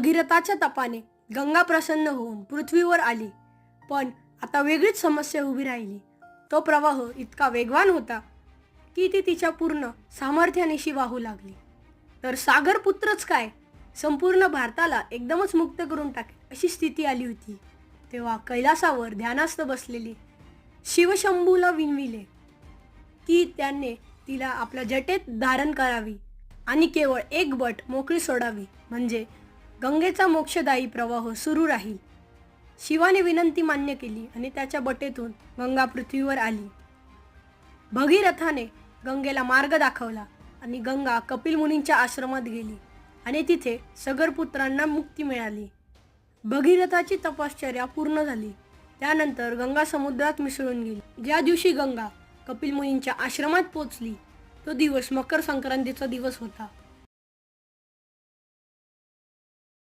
भगीरथाच्या तपाने गंगा प्रसन्न होऊन पृथ्वीवर आली. पण आता वेगळीच समस्या उभी राहिली. तो प्रवाह इतका वेगवान होता की ती तिच्या पूर्ण सामर्थ्यानिशी वाहू लागली. तर सागरपुत्रच काय? संपूर्ण भारताला एकदमच मुक्त करून टाके अशी स्थिती आली होती. तेव्हा कैलासावर ध्यानास्थ बसलेली शिवशंभूला विनविले की त्याने तिला आपल्या जटेत धारण करावी आणि केवळ एक बट मोकळी सोडावी. म्हणजे गंगेचा मोक्षदायी प्रवाह सुरू राहील. शिवाने विनंती मान्य केली आणि त्याच्या बटेतून गंगा पृथ्वीवर आली. भगीरथाने गंगेला मार्ग दाखवला आणि गंगा कपिल मुनींच्या आश्रमात गेली आणि तिथे सगरपुत्रांना मुक्ती मिळाली. भगीरथाची तपश्चर्या पूर्ण झाली. त्यानंतर गंगा समुद्रात मिसळून गेली. ज्या दिवशी गंगा कपिल मुनींच्या आश्रमात पोचली तो दिवस मकर संक्रांतीचा दिवस होता.